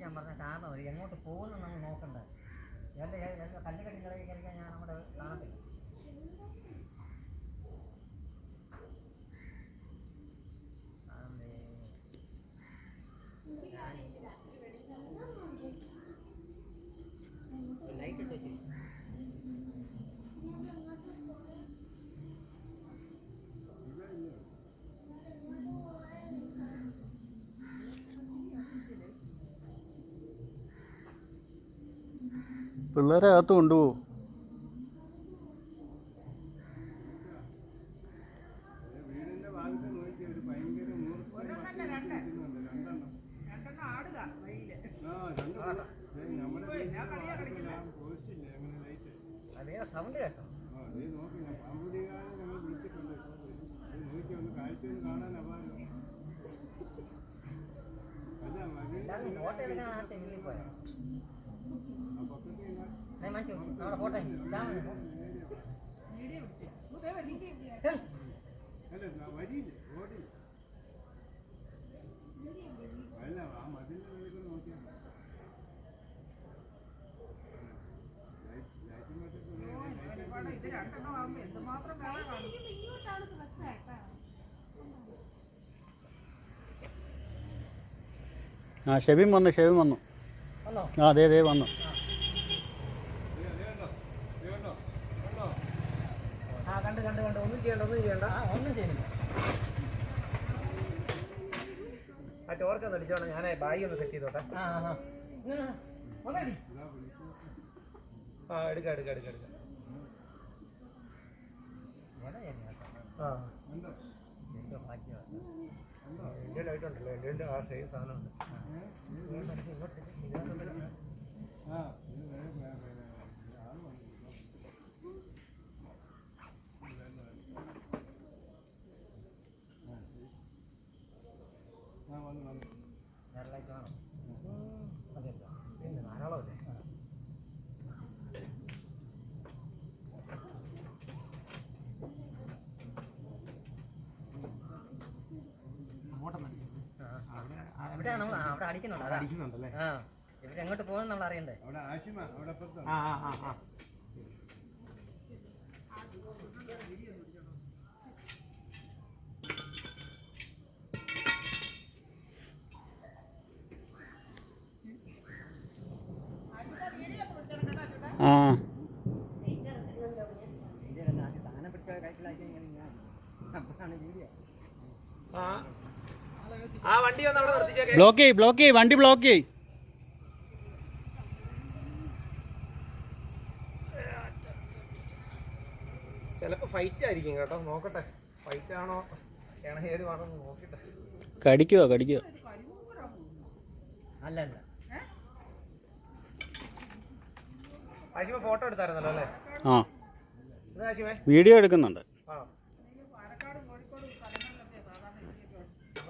ഓടിക്കാൻ പറഞ്ഞ കാരണം എങ്ങോട്ട് പോകുന്നു നമ്മൾ നോക്കണ്ട. എന്റെ കല്ല് കെട്ടി കിടക്കി കഴിക്കാൻ ഞാൻ നമ്മുടെ കാണത്തില്ല. പിള്ളേരെ അകത്ത് കൊണ്ടുപോകും. സൗണ്ട് കേട്ടോ എല്ലാവരും ഫോട്ടോ എടുക്കാൻ ആ ചെന്നിൽ പോയോ ഞാൻ മാറ്റി നമ്മുടെ ഫോട്ടോ ഇതാണ് ആ ഷെബിൻ വന്നു ഷെബിൻ വന്നോ. ആ അതെ അതെ വന്നു ആ കണ്ട് ഒന്നും ചെയ്യണ്ട ഒന്നും ചെയ്യണ്ട ആ ഒന്നും ചെയ്യുന്നില്ല ആ ടോർക്കൊന്ന് അടിച്ചോണം ഞാൻ ബായി ഒന്ന് സെറ്റ് ചെയ്തോട്ടെ ആ ആ ആ. ആ എടുക്കാം എടുക്കാം എടുക്കാം എടുക്കാം. ആ. എന്റെ ലൈറ്റ് ഉണ്ടല്ലോ എന്റെ ആ സൈസ് സാധനമുണ്ട് വേറെ ലൈറ്റ് വേണോ? അതെന്താ? പിന്നെ ധാരാളമല്ലേ അവിടെ നമ്മൾ അവിടെ അടിക്കുന്നുണ്ട് അതാ. അടിക്കുന്നുണ്ടല്ലേ? ആ ഇവിടെ എങ്ങോട്ട് പോകുന്നു നമ്മൾ അറിയണ്ടേ? അവിടെ ആശിമ അവിടെ അപ്പുറത്ത്. ആ ആ ആ ആ. ആ. ആ. ആ വണ്ടി ഒന്ന് അവിടെ നിർത്തിച്ചേക്കേ. ബ്ലോക്ക് ചെയ് ബ്ലോക്ക് ചെയ് വണ്ടി ബ്ലോക്ക് ചെയ് ചിലപ്പോ ഫൈറ്റ് ആയിരിക്കും കേട്ടോ നോക്കട്ടെ. ഫൈറ്റ് ആണോ ഇണഹേരുവാണോ എന്ന് നോക്കട്ടെ. കടിക്കുവോ കടിക്കുവോ? അല്ല അല്ല ആശിമ ഫോട്ടോ എടുത്തായിരുന്നല്ലോ അല്ലേ? ആ. വീഡിയോ എടുക്കുന്നുണ്ട് ആ അപ്പൊ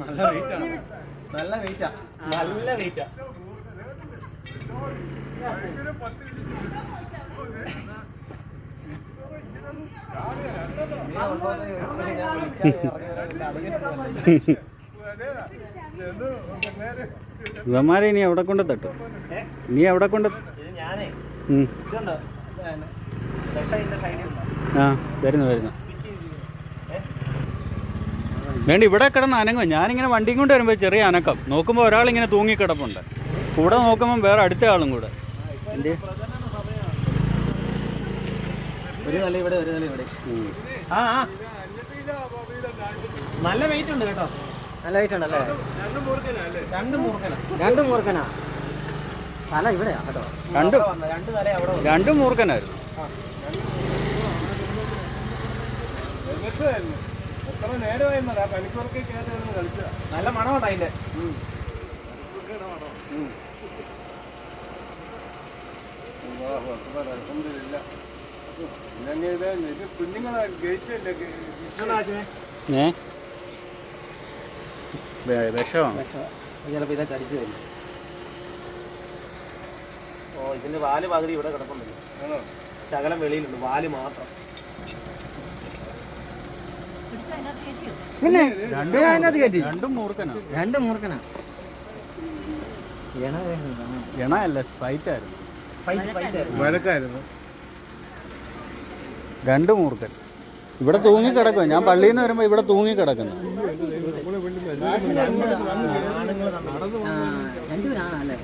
നല്ല വെയിറ്റ് നല്ല വെയിറ്റാ നല്ല വെയിറ്റാ ഇവന്മാരെ ഇനി എവിടെ കൊണ്ട് തട്ടും? നീ എവിടെ കൊണ്ട് ആ വരുന്നു വരുന്നു. വേണ്ട ഇവിടെ കിടന്ന് അനങ്ങും. ഞാനിങ്ങനെ വണ്ടിയും കൊണ്ട് വരുമ്പോൾ ചെറിയ അനക്കം. നോക്കുമ്പോൾ ഒരാളിങ്ങനെ തൂങ്ങിക്കിടപ്പുണ്ട് കൂടെ നോക്കുമ്പോൾ വേറെ അടുത്ത ആളും കൂടെ. ഒരു നില ഇവിടെ ഒരു നില ഇവിടെ. ഉം. ആ ആ. നല്ല വെയിറ്റ് ഉണ്ട് കേട്ടോ. നല്ല വെയിറ്റ് ഉണ്ടല്ലേ? രണ്ട് മൂർക്കന രണ്ടും തല ഇവിടെയാ കേട്ടോ. രണ്ട്. രണ്ട് നില അവിടെ വന്നു. രണ്ടും മൂർഖനായിരുന്നു. എത്ര നേരമായിരുന്നടാ പനിക്കുറക്കെ കയറി വന്ന് കളിച്ചതാ നല്ല മണമുണ്ട് അതിന്റെ. അലഹമില്ല ഇത് ഇത് കുഞ്ഞുങ്ങളെ ഗേറ്റ് ഏ? വെ- വിഷമാണ് ചിലപ്പോൾ ഇതൊക്കെ അടിച്ചു തരും ഓ ഇതിന്റെ വാൽ പകുതി ഇവിടെ കിടപ്പുണ്ടല്ലോ ശകലം വെളിയിലുണ്ട്. വാൽ മാത്രം. പിന്നെ അതിനകത്ത് കയറ്റി. രണ്ടും മൂർഖനാ. രണ്ട് മൂർക്കനാ എണ ഫൈറ്റ് ഫൈറ്റ് വഴക്കായിരുന്നു. രണ്ട് മൂർഖൻ. ഇവിടെ തൂങ്ങിക്കിടക്കുക ഞാൻ പള്ളിയിൽ നിന്ന് വരുമ്പോൾ ഇവിടെ തൂങ്ങിക്കിടക്കുന്നു കിടക്കുന്നു. അല്ലേ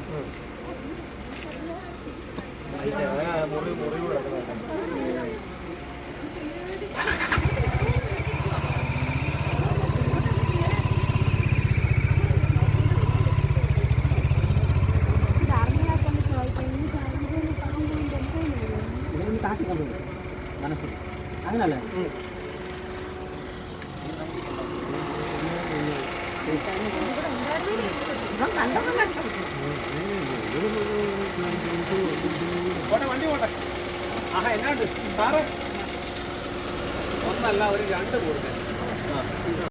കൊണ്ടുപോയി മനസ്സിൽ. അങ്ങനല്ല? വണ്ടി പോട്ടെ. ആഹാ എന്നാണ്ട് സാറ്? ഒന്നല്ല ഒരു രണ്ട് കൊടുത്തേ